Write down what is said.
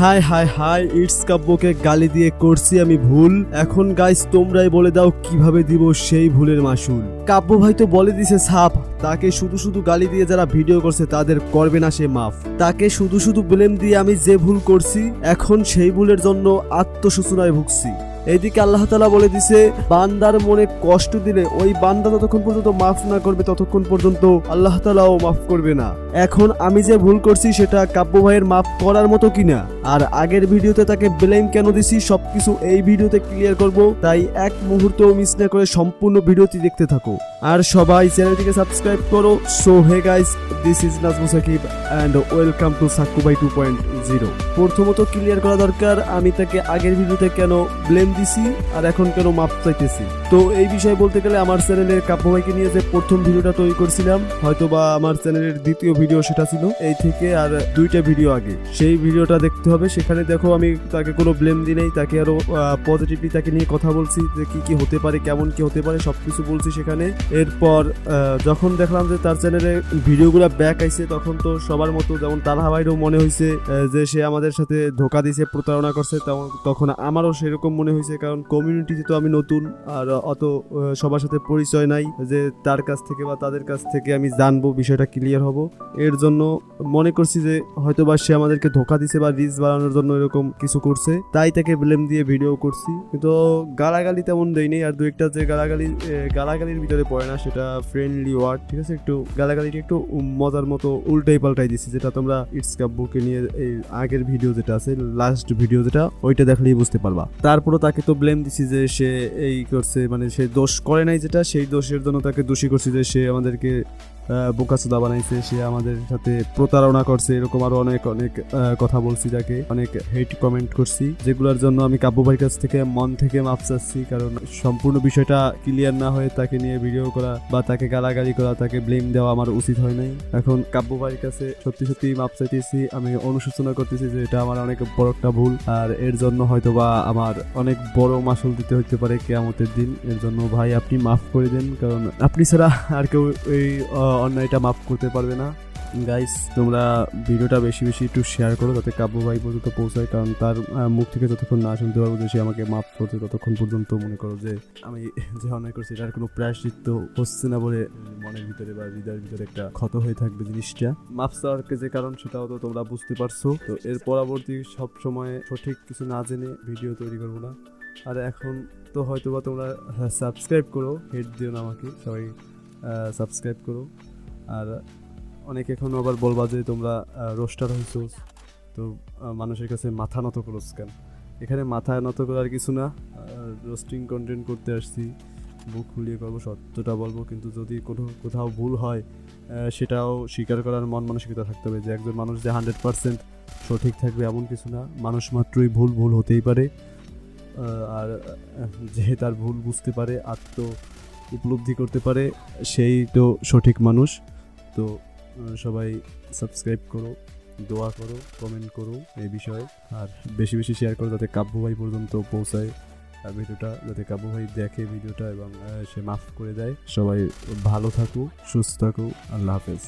High hi hi it's কাব্যকে গালি দিয়ে করছি আমি ভুল। এখন গাইস তোমরাই বলে দাও কীভাবে দিব সেই ভুলের মাসুল। কাব্য ভাই তো বলে দিছে সাপ তাকে শুধু শুধু গালি দিয়ে যারা ভিডিও করছে, তাদের করবে না সে মাফ। তাকে শুধু শুধু ব্লেম দিয়ে আমি যে ভুল করছি, এখন সেই ভুলের জন্য আত্মসূচনায় ভুগছি। এইদিকে আল্লাহ তালা বলে দিছে, বান্দার মনে কষ্ট দিলে ওই বান্দা যতক্ষণ পর্যন্ত মাফ না করবে ততক্ষণ পর্যন্ত আল্লাহ তালাও মাফ করবে না। এখন আমি যে ভুল করছি সেটা কাব্য ভাইয়ের মাফ করার মতো কিনা? আর আগের ভিডিওতে তাকে ব্লেম কেন দিছি, সবকিছু এই ভিডিওতে ক্লিয়ার করব। তাই এক মুহূর্তেও মিস না করে সম্পূর্ণ ভিডিওটি দেখতে থাকো। আর সবাই চ্যানেলটিকে সাবস্ক্রাইব করো। So hey guys this is Nazmus Sakib and welcome to সাকুবাই two point zero প্রথমত ক্লিয়ার করা দরকার, আমি তাকে আগের ভিডিওতে কেন ব্লেম দিছি আর এখন কেন মাপ চাইতেছি। তো এই বিষয়ে বলতে গেলে আমার চ্যানেলের কাব্য ভাইকে নিয়ে যে প্রথম ভিডিওটা তৈরি করছিলাম হয়তো বা আমার চ্যানেলের দ্বিতীয় ভিডিও সেটা ছিল এই থেকে আর দুইটা ভিডিও আগে। সেই ভিডিওটা দেখতে হবে, সেখানে দেখো আমি তাকে কোনো ব্লেম দিই নাই, তাকে আরও পজিটিভলি তাকে নিয়ে কথা বলছি যে কি কি হতে পারে, কেমন কি হতে পারে সব কিছু বলছি সেখানে। এরপর যখন দেখলাম যে তার চ্যানেলে ভিডিওগুলো ব্যাক আইছে, তখন তো সবার মতো যেমন তার হাওয়াইরও মনে হয়েছে যে সে আমাদের সাথে ধোকা দিছে, প্রতারণা করছে তখন আমারও সেরকম মনে হয়েছে কারণ কমিউনিটিতে তো আমি নতুন, আর অত সবার সাথে পরিচয় নাই, যে তার কাছ থেকে বা তাদের কাছ থেকে আমি জানব, বিষয়টা ক্লিয়ার হব। এর জন্য মনে করছি যে হয়তো বা সে আমাদেরকে ধোকা দিছে বা রিচ বাড়ানোর জন্য এরকম কিছু করছে, তাই তাকে ব্লেম দিয়ে ভিডিও করছি। কিন্তু গালাগালি তেমন দেয়নি আর দু একটা যে গালাগালি গালাগালির ভিতরে পড়ে না, সেটা ফ্রেন্ডলি ওয়ার্ড ঠিক আছে? একটু গালাগালিটা একটু মজার মতো উল্টাই পাল্টাই দিচ্ছি যেটা তোমরা ইটস কাপ বুকে নিয়ে এই আগের ভিডিও যেটা আছে লাস্ট ভিডিও যেটা, ওইটা দেখলেই বুঝতে পারবা। তারপরও তাকে তো ব্লেম দিছি যে সে এই করছে মানে সে দোষ করে নাই যেটা, সেই দোষের জন্য তাকে দোষী করছি যে সে আমাদেরকে বোকাসুদা বানাইছে, সে আমাদের সাথে প্রতারণা করছে, এরকম আরও অনেক অনেক কথা বলছি তাকে, অনেক হেট কমেন্ট করছি, যেগুলোর জন্য আমি কাব্য ভাইয়ের কাছ থেকে মন থেকে মাপ চাচ্ছি, কারণ সম্পূর্ণ বিষয়টা ক্লিয়ার না হয়ে তাকে নিয়ে ভিডিও করা বা তাকে গালাগালি করা, তাকে ব্লেম দেওয়া আমার উচিত হয় নাই। এখন কাব্য ভাইয়ের কাছে সত্যি সত্যি মাপ চাইতেছি, আমি অনুশোচনা করতেছি যে এটা আমার অনেক বড় একটা ভুল, আর এর জন্য হয়তো বা আমার অনেক বড় মাসুল দিতে হতে পারে কেয়ামতের দিন, এর জন্য ভাই আপনি মাফ করে দেন, কারণ আপনি ছাড়া আর কেউ এই অন্যায়টা মাফ করতে পারবে না। গাইস তোমরা ভিডিওটা বেশি বেশি একটু শেয়ার করো যাতে কাব্য ভাই পর্যন্ত পৌঁছায়, কারণ তার মুখ থেকে যতক্ষণ না শুনতে পারব যে সে আমাকে মাফ করছে, ততক্ষণ পর্যন্ত মনে করো যে আমি যে অন্যায় করছি, এটার কোনো প্রায়শ্চিত্ত হচ্ছে না বলে মনের ভিতরে বা হৃদয়ের ভিতরে একটা ক্ষত হয়ে থাকবে জিনিসটা। মাফ চাওয়ার যে কারণ সেটাও তো তোমরা বুঝতে পারছ। তো এর পরবর্তী সব সময় সঠিক কিছু না জেনে ভিডিও তৈরি করব না। আর এখন তো হয়তোবা তোমরা সাবস্ক্রাইব করো হেড দিও না আমাকে, সবাই সাবস্ক্রাইব করো। আর অনেক এখন আবার বলবা যে তোমরা রোস্টার হয়েছো তো মানুষের কাছে মাথা নত করো কেন? এখানে মাথা নত করার কিছু না। রোস্টিং কন্টেন্ট করতে আসছি। বুক খুলিয়ে করব, সত্যটা বলব। কিন্তু যদি কোনো কোথাও ভুল হয় সেটাও স্বীকার করার মন মানসিকতা থাকতে হবে যে একজন মানুষ যে হান্ড্রেড পার্সেন্ট সঠিক থাকবে এমন কিছু না। মানুষ মাত্রই ভুল ভুল হতেই পারে। আর যে তার ভুল বুঝতে পারে, আত্ম উপলব্ধি করতে পারে, সেই তো সঠিক মানুষ। তো সবাই সাবস্ক্রাইব করো, দোয়া করো কমেন্ট করো এই বিষয়ে। আর বেশি বেশি শেয়ার করো যাতে কাব্য ভাই পর্যন্ত পৌঁছায়। আর ভিডিওটা যাতে কাব্য ভাই দেখে ভিডিওটা এবং সে মাফ করে দেয়। সবাই ভালো থাকুক, সুস্থ থাকুক। আল্লাহ হাফেজ।